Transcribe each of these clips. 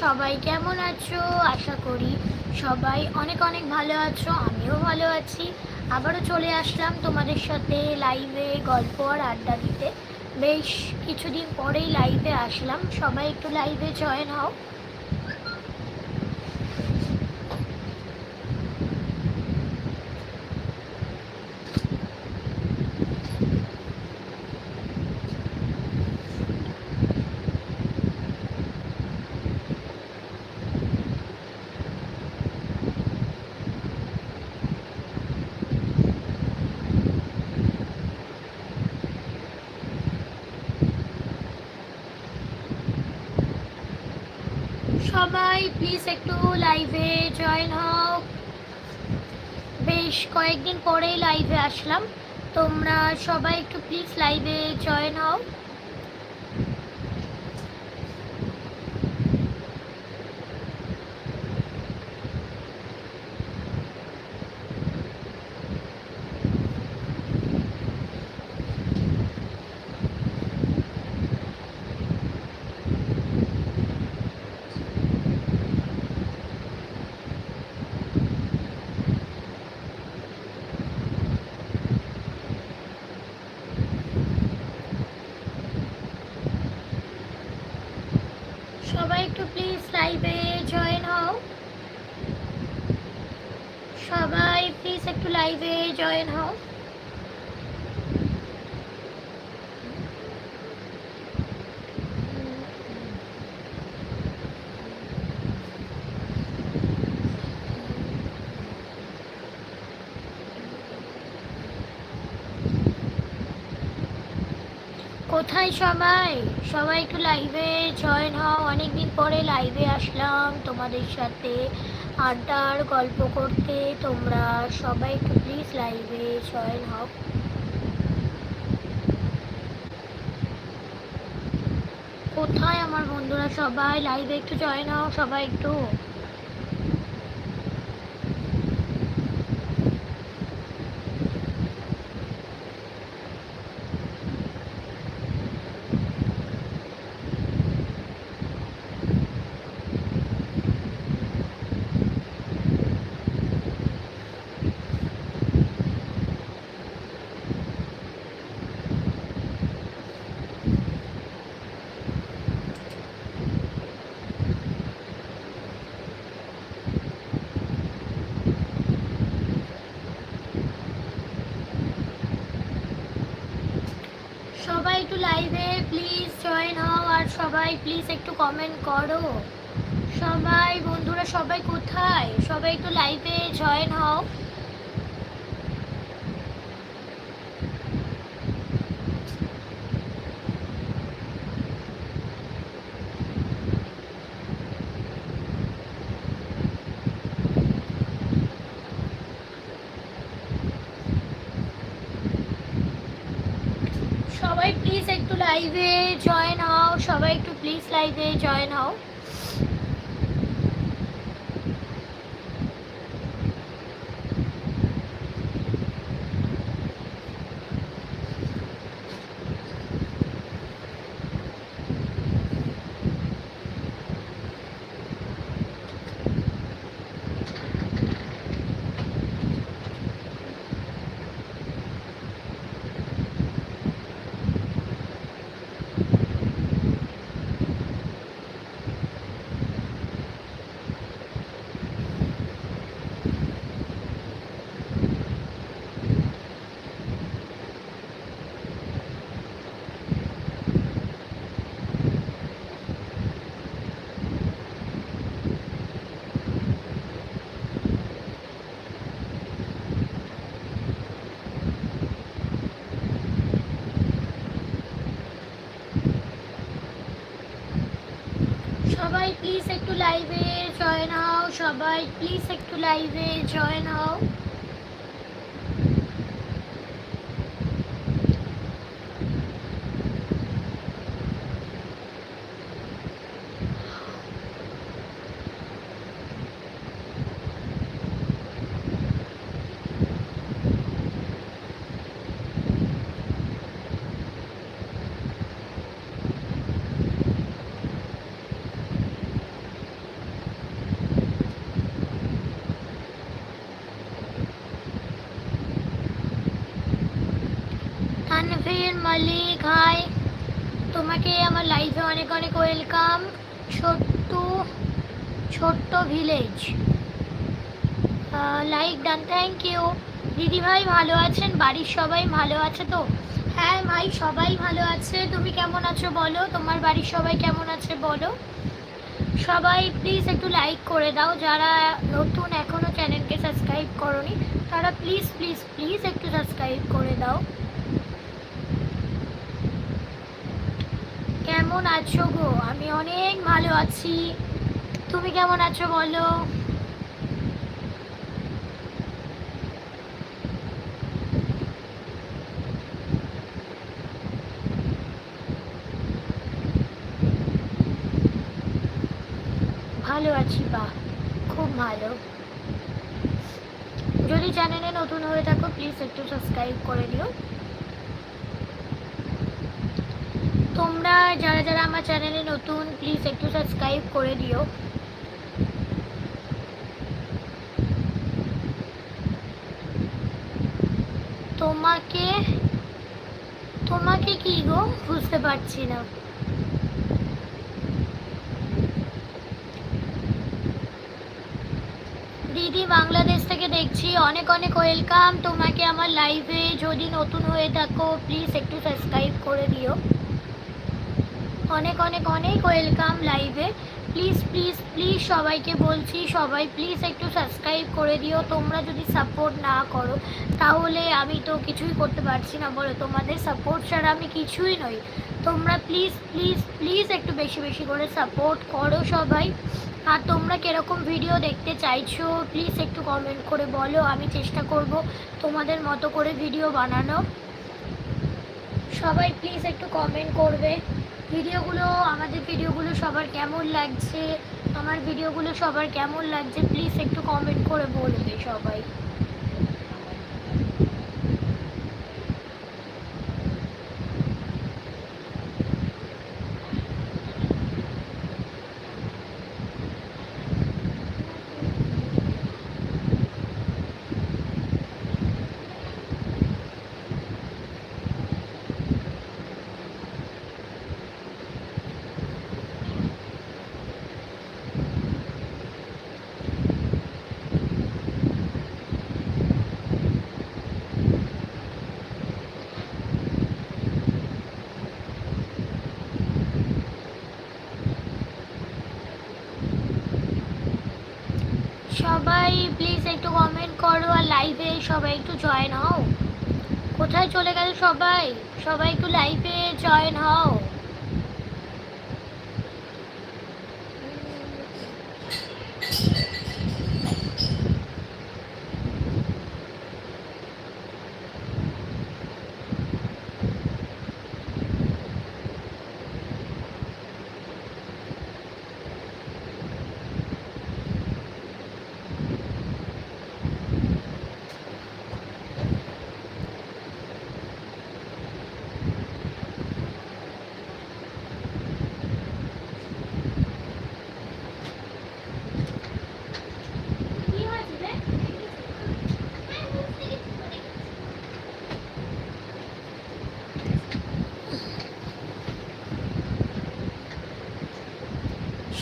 সবাই কেমন আছো? আশা করি সবাই অনেক অনেক ভালো আছো, আমিও ভালো আছি। আবারও চলে আসলাম তোমাদের সাথে লাইভে গল্প আর আড্ডা দিতে। বেশ কিছুদিন পরেই লাইভে আসলাম। সবাই একটু লাইভে জয়েন হও। সবাই প্লিজ একটু লাইভে জয়েন হও। বেশ, কয়েকদিন পরেই লাইভে আসলাম। তোমরা সবাই একটু প্লিজ লাইভে জয়েন হও সবাই একটু প্লিজ লাইভে জয়েন হও। সবাই প্লিজ একটু লাইভে জয়েন হও। কোথায় সবাই? সবাই একটু লাইভে জয়েন হও। অনেকদিন পরে লাইভে আসলাম তোমাদের সাথে আড্ডার গল্প করতে। তোমরা সবাই একটু প্লিজ লাইভে জয়েন হও। কোথায় আমার বন্ধুরা সবাই? লাইভে একটু জয়েন হও, সবাই একটু। সবাই একটু লাইভে প্লিজ জয়েন হও আর সবাই প্লিজ একটু কমেন্ট করো। সবাই, বন্ধুরা সবাই কোথায়? সবাই একটু লাইভে জয়েন হও সবাই প্লিজ একটু লাইভে জয়েন হও সবাই একটু প্লিজ লাইভে জয়েন হও সবাই প্লিজ একটু লাইভে জয়েন হও সবাই প্লিজ একটু লাইভে জয়েন হও। আরফিন মালিক, হাই। তোমাকে আমার লাইফে অনেক অনেক ওয়েলকাম ছোট্ট ছোট্ট village like done thank you দিদি ভাই ভালো আছেন? বাড়ির সবাই ভালো আছে তো? হ্যাঁ ভাই, সবাই ভালো আছে। তুমি কেমন আছো বলো? তোমার বাড়ির সবাই কেমন আছে বলো? সবাই প্লিজ একটু লাইক করে দাও। যারা নতুন এখনও চ্যানেলকে সাবস্ক্রাইব করনি, তারা প্লিজ প্লিজ প্লিজ একটু সাবস্ক্রাইব করে দাও। কেমন আছো গো? আমি অনেক ভালো আছি। তুমি কেমন আছো বলো? ভালো আছি বা, খুব ভালো। যদি চ্যানেলে নতুন হয়ে থাকো প্লিজ একটু সাবস্ক্রাইব করে দিও। তোমরা যারা যারা আমার চ্যানেলে নতুন প্লিজ একটু সাবস্ক্রাইব করে দিও। তোমাকে তোমাকে কি গো? বুঝতে পারছি না। দিদি, বাংলাদেশ থেকে দেখছি। অনেক অনেক ওয়েলকাম তোমাকে আমার লাইভে যদি নতুন হয়ে থাকো প্লিজ একটু সাবস্ক্রাইব করে দিও। অনেক অনেক অনেক ওয়েলকাম লাইভে প্লিজ প্লিজ প্লিজ সবাইকে বলছি, সবাই প্লিজ একটু সাবস্ক্রাইব করে দিও। তোমরা যদি সাপোর্ট না করো, তাহলে আমি তো কিছুই করতে পারছি না। বলো, তোমাদের সাপোর্ট ছাড়া আমি কিছুই নই। তোমরা প্লিজ প্লিজ প্লিজ একটু বেশি বেশি করে সাপোর্ট করো সবাই। আর তোমরা কীরকম ভিডিও দেখতে চাইছো প্লিজ একটু কমেন্ট করে বলো। আমি চেষ্টা করব তোমাদের মতো করে ভিডিও বানানো সবাই প্লিজ একটু কমেন্ট করবে। ভিডিওগুলো, আমাদের ভিডিওগুলো সবার কেমন লাগছে? আমার ভিডিওগুলো সবার কেমন লাগছে? প্লিজ একটু কমেন্ট করে বলবে সবাই। সবাই প্লিজ একটু কমেন্ট করো আর লাইভে সবাই একটু জয়েন হও। কোথায় চলে গেল সবাই? সবাই একটু লাইভে জয়েন হও।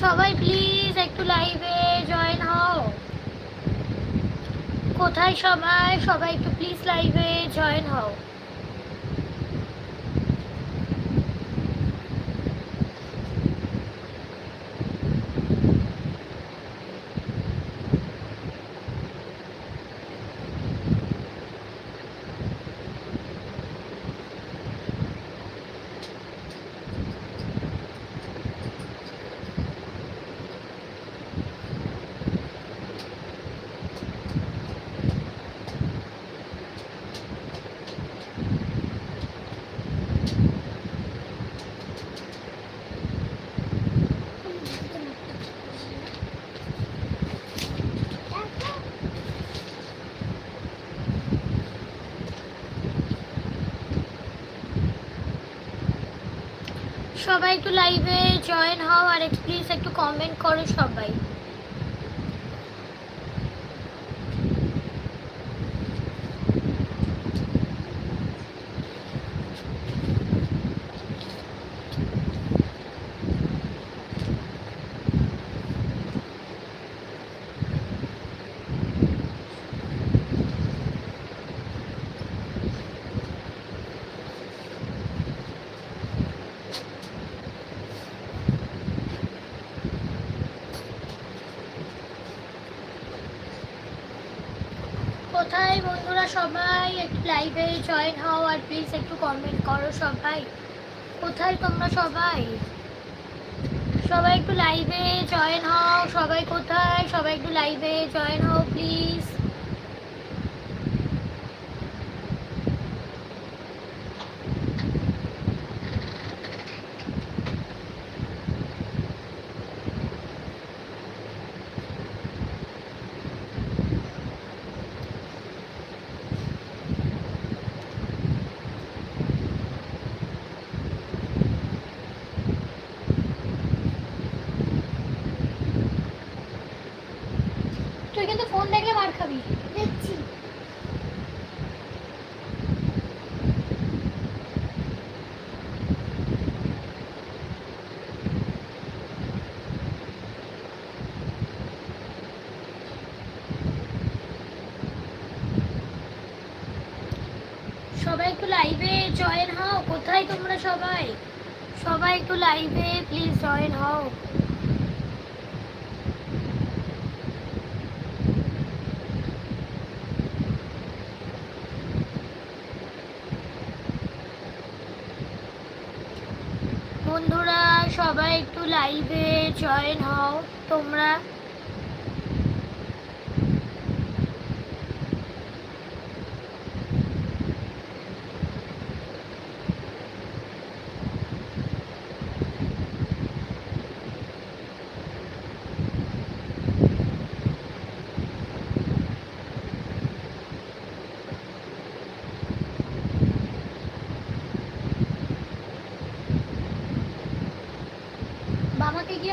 সবাই প্লিজ একটু লাইভে জয়েন হও। কোথায় সবাই? সবাই একটু প্লিজ লাইভে জয়েন হও। সবাই একটু লাইভে জয়েন হও আর প্লিজ একটু কমেন্ট করো সবাই। কোথায় বন্ধুরা? সবাই একটু লাইভে জয়েন হও আর প্লিজ একটু কমেন্ট করো সবাই। কোথায় তোমরা সবাই? সবাই একটু লাইভে জয়েন হও। সবাই কোথায়? সবাই একটু লাইভে জয়েন হও প্লিজ তুই কিন্তু ফোন দেখলে মার খাবি। দেখছি। সবাই একটু লাইভে জয়েন হও। কোথায় তোমরা সবাই? সবাই একটু লাইভে প্লিজ জয়েন হও বন্ধুরা সবাই একটু লাইভে জয়েন হও তোমরা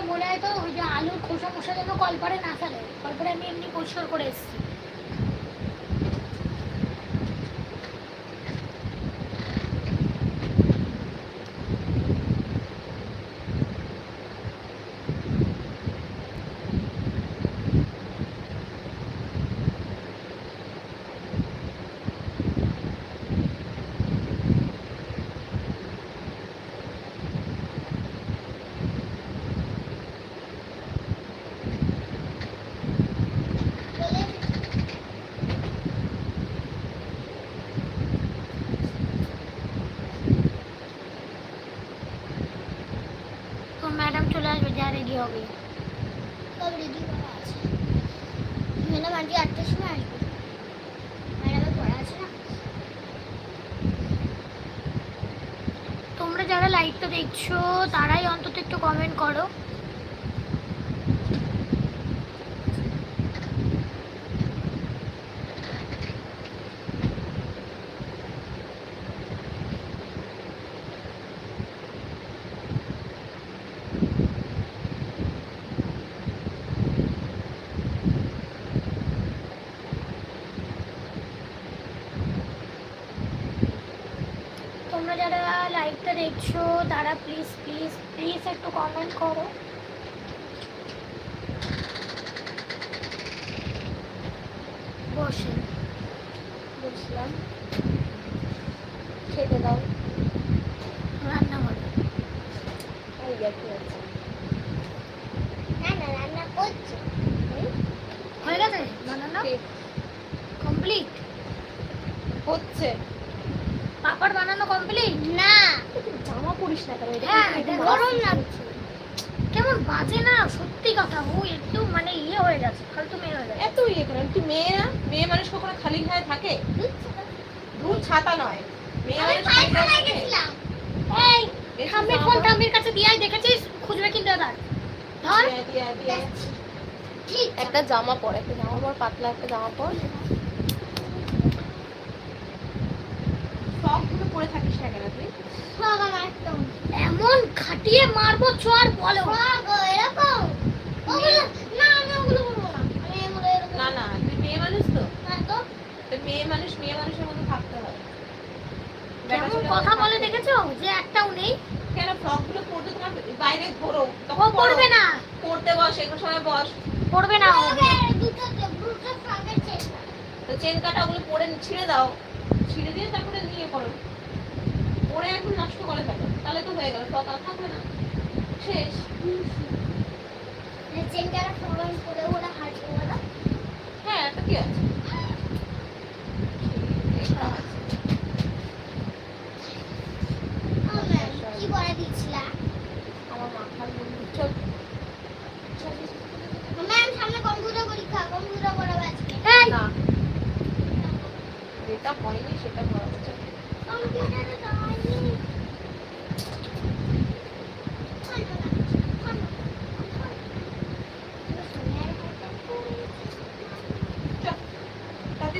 বাবাকে হয় তো ওই যে আলুর খোসা খোসা যেন কলপারে না ফেলে। কলপারে আমি এমনি পরিষ্কার করে এসেছি তো ম্যাডাম চলে আসবে যা রেডি হবে সব রেডি করা আছে আজকে আটটার সময় আসবে। আছে না। তোমরা যারা লাইভটা দেখছ, তারাই অন্তত একটু কমেন্ট করো। যারা লাইভটা দেখছ তারা প্লিজ প্লিজ প্লিজ একটু কমেন্ট করো। বসে। বসলাম। খেতে দাও রান্না করে ওই দেখি আছে না না রান্না করছে হয়ে গেছে বানানো কমপ্লিট হচ্ছে পাপড় বানানো কমপ্লিট না পরিস না কেন? এটা হ্যাঁ, গরম লাগছে কেমন বাজে না? সত্যি কথা ও একটু মানে ইয়ে হয়ে গেছে ফালতু মেয়ে হয়ে গেছে। এত ইয়ে করে তুই মেয়ে না? মেয়ে মানুষ কখনো খালি গায়ে থাকে? ছাতা। নয়। মেয়ে মানুষ? গেছিলাম। এই ফোন কাছে দিয়াই দেখেছিস? খুঁজবে কিন্তু ধর। একটা জামা পর একটা জামা পর পাতলা একটা জামা পর। ফ্রকগুলো পরে থাকিস না কেন তুই? এমন খাটিয়ে মারবো চর বলো। এরকম? না আমি ওগুলো করব না। আমি এগুলো এরকম না না তুই মেয়ে মানুষ তো। তুই মেয়ে মানুষ মেয়ে মানুষের মতো থাকতে হবে। কেমন কথা বলে দেখেছ? যে একটাও নেই। কেন ফ্রক পরতে তোমার বাইরে ঘোরো তখন পড়বে না। পড়তে বস এগুলো সময় বস। পড়বে না দুটো দুটো ফ্রকের চেষ্টা তো চেন কাটা ওগুলো পরে ছিঁড়ে দাও। ছিঁড়ে দিয়ে তারপরে নিয়ে পড়ো। পরে এখন নষ্ট করে ফেলো। তাহলে তো হয়ে গেল সকাল থাকবে না। শেষ। চেনটা ফ্রক পরে ওরা হাঁটবে ওরা হ্যাঁ তো কি আছে সেটা করাবো চল। কম্পিউটারে দাঁড়াইনি চলো না চলো চল তাতে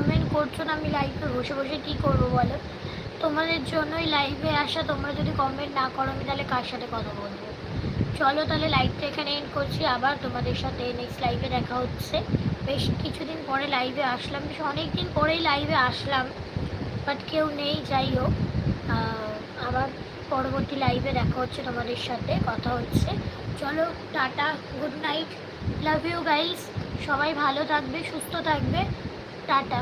করছ না আমি লাইভে বসে বসে কি করব বলো? তোমাদের জন্যই লাইভে আসা, তোমরা যদি কমেন্ট না করো, আমি তাহলে কার সাথে কথা বলব? চলো তাহলে লাইভটা এখানে এন্ড করছি, আবার তোমাদের সাথে নেক্সট লাইভে দেখা হচ্ছে। বেশ কিছুদিন পরে লাইভে আসলাম, বেশ অনেক দিন পরেই লাইভে আসলাম বাট কেউ নেই, যাই হোক। আবার পরবর্তী লাইভে দেখা হচ্ছে তোমাদের সাথে, কথা হচ্ছে। চলো, tata good night love you guys সবাই ভালো থাকবে, সুস্থ থাকবে, টাটা।